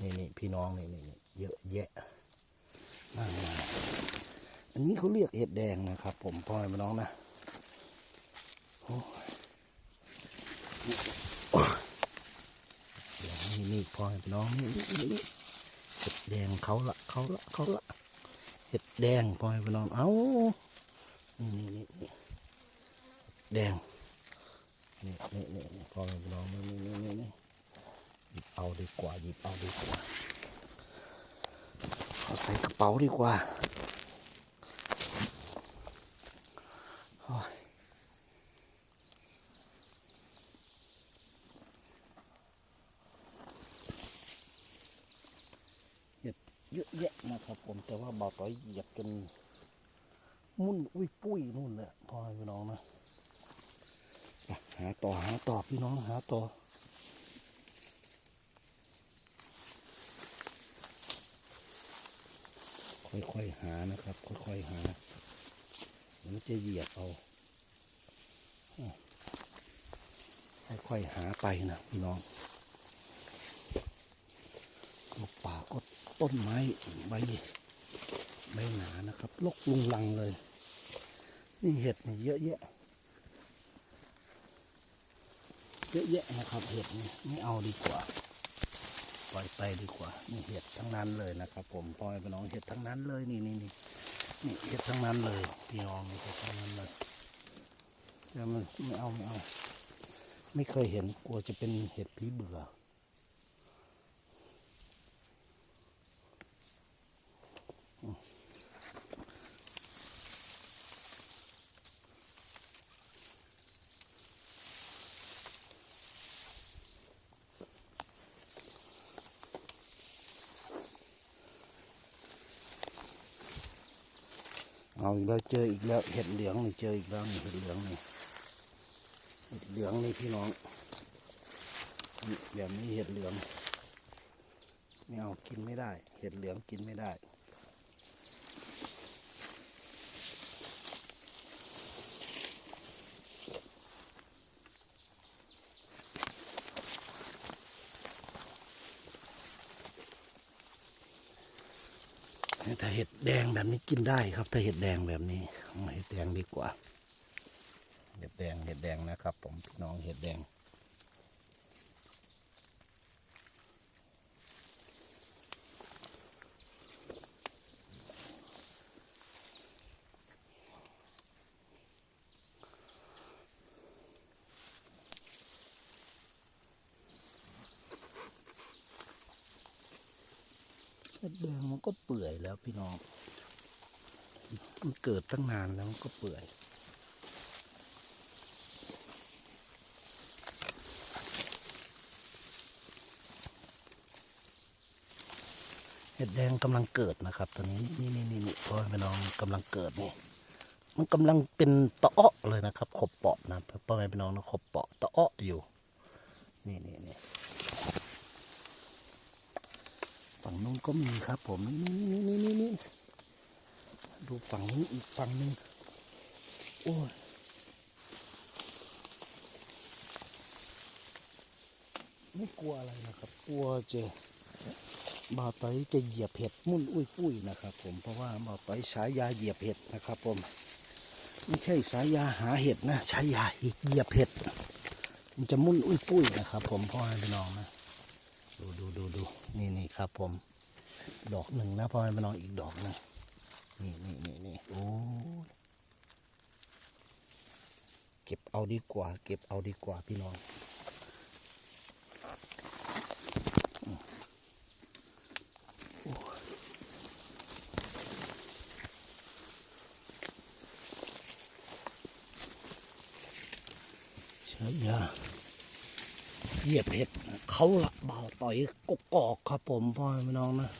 นี่นี่พี่น้องนี่นี่เยอะแยะมากมายอันนี้เขาเรียกเห็ดแดงนะครับ ผมพ่อแม่พี่น้องนะโอ้โอ้ยเดี๋ยวนี่นี่พ่อแม่พี่น้องนี่นี่เห็ดแดงเขาละเขาละเขาละเห็ดแดงพ่อแม่พี่น้องเอ้านี่นี่นี่นี่แดงนี่นี่นี่พ่อแม่พี่น้องนี่นี่นี่นี่ ยิบเอาดีกว่าหยิบเอาดีกว่าเอาใส่กระเป๋าดีกว่าโอ้ยเห็ดเยอะแยะนะครับผมแต่ว่าบอกต่อยเหยียบจนมุ่นอุ้ยปุ้ยนู่นเลยพ่อพี่น้องนะหาต่อหาต่อพี่น้องหาต่อ ค่อยๆหานะครับ ค่อยๆหาหรือจะเหยียบเอาค่อยๆหาไปนะพี่น้องลูกป่าก็ต้นไม้ใบใบหนานะครับลกลุงลังเลย นี่เห็ดนี่เยอะแยะเยอะแยะนะครับเห็ดนี่ไม่เอาดีกว่า ล่อยไปดีกว่านี่เห็ดทั้งนั้นเลยนะครับ ผมปล่อยไปน้องเห็ดทั้งนั้นเลยนี่นี่นี่นี่เห็ดทั้งนั้นเลยพี่น้องเห็ดทั้งนั้นเลยจะมันไม่เอาไม่เอา ไม่เคยเห็นกลัวจะเป็นเห็ดผีเบื่ออืม เอาอีกแล้วเจออีกแล้ว เห็ดเหลืองนี่เจออีกแล้วนี่เห็ดเหลืองนี่เห็ดเหลืองนี่พี่น้องแบบนี้เห็ดเหลืองไม่เอากินไม่ได้ เห็ดเหลืองกินไม่ได้ ถ้าเห็ดแดงแบบนี้กินได้ครับ ถ้าเห็ดแดงแบบนี้เห็ดแดงดีกว่า เห็ดแดงเห็ดแดงนะครับ ผมพี่น้องเห็ดแดง แดงมันก็เปื่อยแล้วพี่น้อง มันเกิดตั้งนานแล้วมันก็เปื่อย เห็ดแดงกำลังเกิดนะครับตอนนี้นี่นี่นี่นี่พ่อพี่น้องกำลังเกิดนี่มันกำลังเป็นตะเอ้อเลยนะครับขบเปาะนะพ่อแม่พี่น้องนะขบเปาะตะเอ้ออยู่ นี่นี่นี่ ฝั่ง นู้นก็มีครับ ผมนี่นี่นี่นี่นี่ดูฝั่งนี้อีกฝั่งหนึ่งโอ้ยไม่กลัวอะไรนะครับ กลัวจะบ่าไตจะเหยียบเห็ดมุ่นอุ้ยปุ้ยนะครับ ผมเพราะว่าบ่าไตฉายาเหยียบเห็ดนะครับ ผมไม่ใช่สายยาหาเห็ดนะฉายาเหยียบเห็ด มันจะมุ่นอุ้ยปุ้ยนะครับ ผมพ่อให้พี่น้องนะดูดูดูดู นี่นี่ครับผม ดอกหนึ่งนะพ่อแม่พี่น้องอีกดอกหนึ่งนี่นี่นี่นี่โอ้เก็บเอาดีกว่า เก็บเอาดีกว่าพี่น้องอืมโอ้ยใช่ยา เหยียบเห็ดเขาละเบาต่อยกกอกครับผมพ่อแม่น้องนะ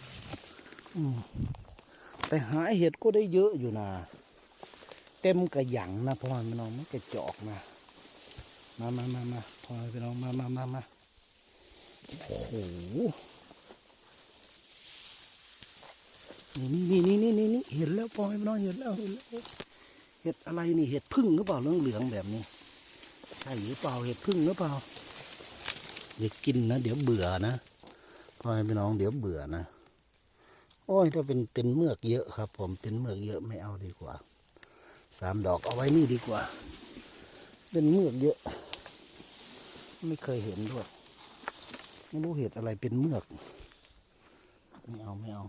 แต่หาเห็ดก็ได้เยอะอยู่นะเต็มกระหยังนะพ่อแม่น้องมันกระจอกนะมามามามาพ่อแม่น้องมามามามาโอ้โหนี่นี่นี่นี่นี่เห็นแล้วพ่อแม่น้องเห็นแล้วเห็นแล้วเห็ดอะไรนี่เห็ดพึ่งหรือเปล่าเหลืองเหลืองแบบนี้ใช่หรือเปล่าเห็ดพึ่งหรือเปล่า อย่ากินนะ เดี๋ยวเบื่อนะพ่อให้พี่น้องเดี๋ยวเบื่อนะ โอ้ยถ้าเป็นเป็นเมือกเยอะครับ ผมเป็นเมือกเยอะไม่เอาดีกว่าสามดอกเอาไว้นี่ดีกว่า เป็นเมือกเยอะ ไม่เคยเห็นด้วย ไม่รู้เห็ดอะไรเป็นเมือก ไม่เอาไม่เอา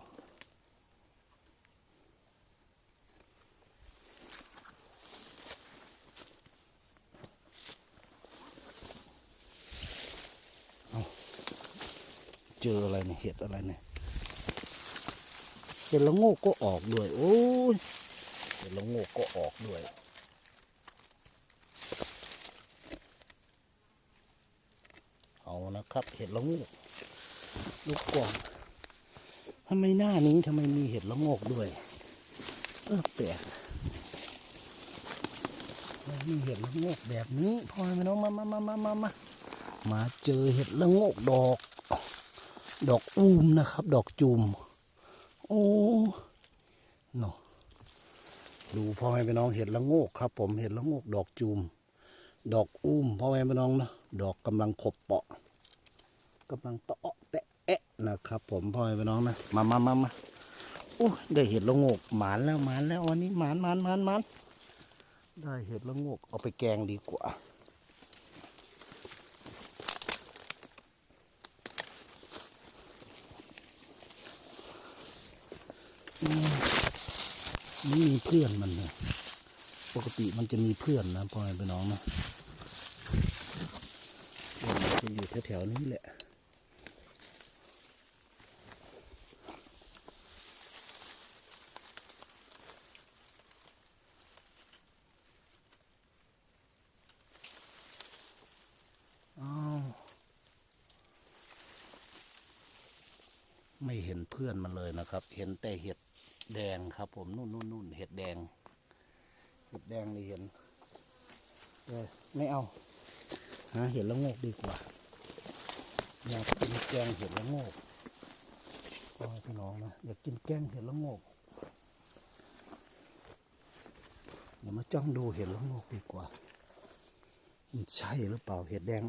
จออะไรเนี่ยเห็ดอะไรเนี่ยเห็ดละโงกก็ออกด้วย โอ้ยเห็ดละโงกก็ออกด้วยเอานะครับ เห็ดละโงกลูกกวางทำไมหน้านี้ทำไมมีเห็ดละโงกด้วยเออแปลกมีเห็ดละโงกแบบนี้พ่อแม่น้องมามามามามามามาเจอเห็ดละโงกดอก ดอกอูมนะครับ ดอกจูม โอ้เนาะดูพ่อแม่พี่น้องเห็ดละโงกครับ ผมเห็ดละโงก ดอกจูม ดอกอุ้มพ่อแม่พี่น้องนะดอกกำลังขบเปาะกำลังเตาะแตะแอะนะครับ ผมพ่อแม่พี่น้องนะมามามามาโอ้ได้เห็ดละโงกหมานแล้วหมานแล้ววันนี้หมานหมานหมานหมานได้เห็ดละโงกเอาไปแกงดีกว่า นี่มีเพื่อนมันเนะปกติมันจะมีเพื่อนนะพ่อแม่พี่น้องนะมันจะอยู่แถวๆนี้แหละ ไม่เห็นเพื่อนมันเลยนะครับ เห็นแต่เห็ดแดงครับ ผมนู่นนู่นนู่นเห็ดแดง เห็ดแดงนี่เห็นไม่เอาหาเห็ดละโงกดีกว่าอยากกินแกงเห็ดละโงกพ่อพี่น้องนะอยากกินแกงเห็ดละโงกเดี๋ยวมาจ้องดูเห็ดละโงกดีกว่ามันใช่หรือเปล่าเห็ดแดง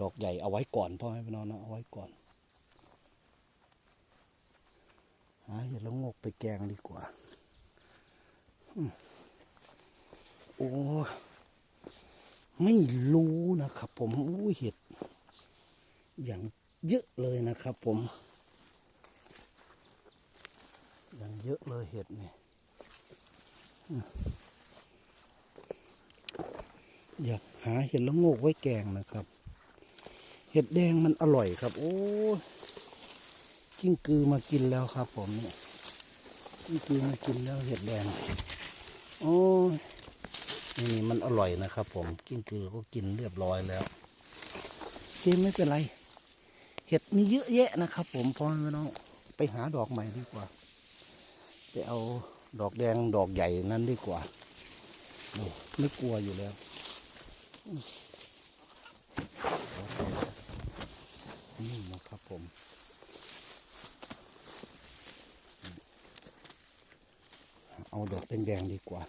ดอกใหญ่เอาไว้ก่อนพ่อแม่พี่น้องนะเอาไว้ก่อน หาเห็ดละงกไปแกงดีกว่าโอ้ไม่รู้นะครับผมอู้เห็ด อย่างเยอะเลยนะครับผม อย่างเยอะเลยเห็ดเนี่ยอืมอยากหาเห็ดละโงกไว้แกงนะครับ เห็ดแดงมันอร่อยครับ โอ้ กิ้งกือมากินแล้วครับ ผมเนี่ยกิ้งกือมากินแล้วเห็ดแดงโอ้ยนี่มันอร่อยนะครับ ผมกิ้งกือก็กินเรียบร้อยแล้วเกมไม่เป็นไร เห็ดมีเยอะแยะนะครับ ผมพอไม่น้องไปหาดอกใหม่ดีกว่าไปเอาดอกแดงดอกใหญ่นั้นดีกว่าโอ้ไม่กลัวอยู่แล้วนี่นะครับผม เอาดอกแดงๆดีกว่า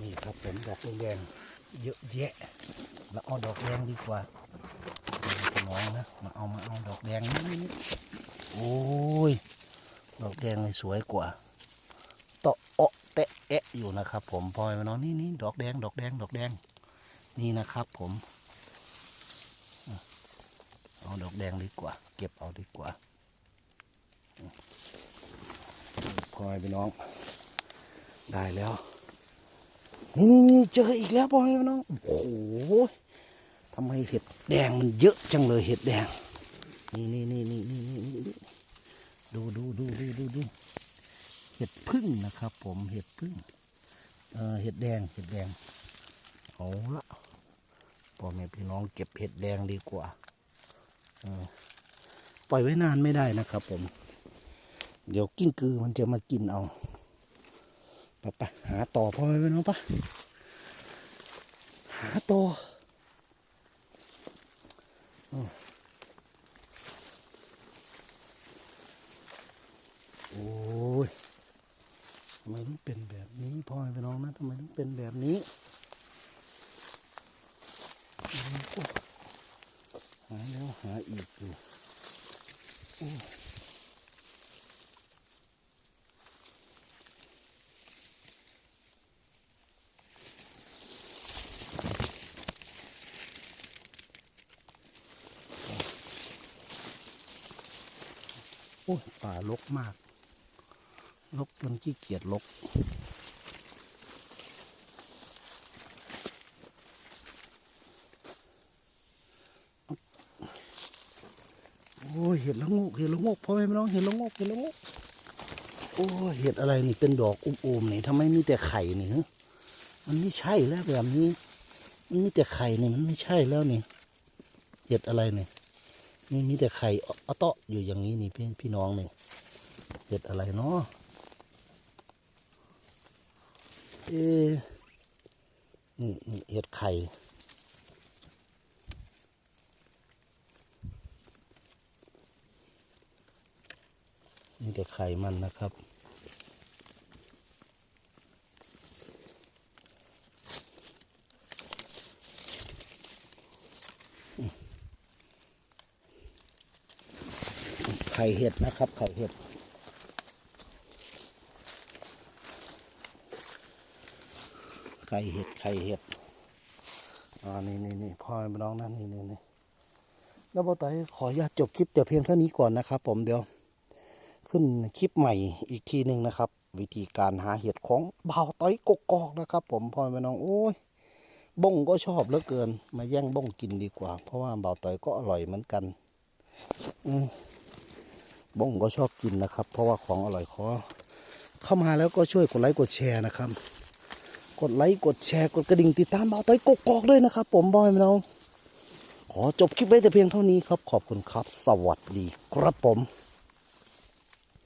นี่ครับผมดอกแดงๆเยอะแยะแล้วเอาดอกแดงดีกว่าน้องนะมาเอามาเอาดอกแดงนี่โอ้ยดอกแดงเลยสวยกว่าตะเอะแตะแอะอยู่นะครับ ผมพลอยมาน้องนี่นี่ดอกแดงดอกแดงดอกแดง นี่นะครับผมเอาดอกแดงดีกว่า เก็บเอาดีกว่าพลอยพี่น้อง ได้แล้ว นี่นี่เจออีกแล้วพ่อแม่พี่น้อง โอ้โหทำไมเห็ดแดงมันเยอะจังเลยเห็ดแดง นี่นี่นี่นี่นี่นี่ดูดูดูดูดูดูเห็ดพึ่งนะครับ ผมเห็ดพึ่งเออเห็ดแดงเห็ดแดงเอาละพ่อแม่พี่น้องเก็บเห็ดแดงดีกว่าปล่อยไว้นานไม่ได้นะครับ ผม เดี๋ยวกิ้งกือมันจะมากินเอา ไปไปหาต่อพ่อแม่น้องปะหาต่อโอ้ยทำไมต้องเป็นแบบนี้พ่อแม่พี่น้องนะทำไมต้องเป็นแบบนี้หาแล้วหาอีกอยู่ โอ้ยป่าลกมาก ลกจนขี้เกียจลก โอ้ยเห็ดละงกเห็ดละงกพ่อแม่น้องเห็ดละงกเห็ดละงกโอ้ยเห็ดอะไรนี่เป็นดอกอุ้มๆนี่ทำไมมีแต่ไข่นี่ฮะมันไม่ใช่แล้วแบบนี้ มันมีแต่ไข่นี่มันไม่ใช่แล้วนี่ เห็ดอะไรนี่ นี่มีแต่ไข่อเตาะอยู่อย่างนี้นี่พี่พี่น้องนี่เห็ดอะไรเนาะเอ๊นี่นี่เห็ดไข่มีแต่ไข่มันนะครับ ไข่เห็ดนะครับ ไข่เห็ด ไข่เห็ด ไข่เห็ดอ่านี่นี่นี่พ่อแม่พี่น้องนะนี่นี่นี่แล้วบอต่อยขออนุญาตจบคลิปแต่เพียงเท่านี้ก่อนนะครับ ผมเดี๋ยว ขึ้นคลิปใหม่อีกทีหนึ่งนะครับ วิธีการหาเห็ดของบ่าวต้อยกกอกนะครับ ผมพ่อแม่น้องโอ้ยบ้งก็ชอบเหลือเกิน มาแย่งบ้งกินดีกว่า เพราะว่าบ่าวต้อยก็อร่อยเหมือนกัน อืม บ้งก็ชอบกินนะครับ เพราะว่าของอร่อยขอเข้ามาแล้วก็ช่วยกดไลค์กดแชร์นะครับ กดไลค์กดแชร์กดกระดิ่งติดตามบ่าวต้อยกกอกด้วยนะครับ ผมบอยมน้องขอจบคลิปไว้แต่เพียงเท่านี้ครับ ขอบคุณครับ สวัสดีครับผม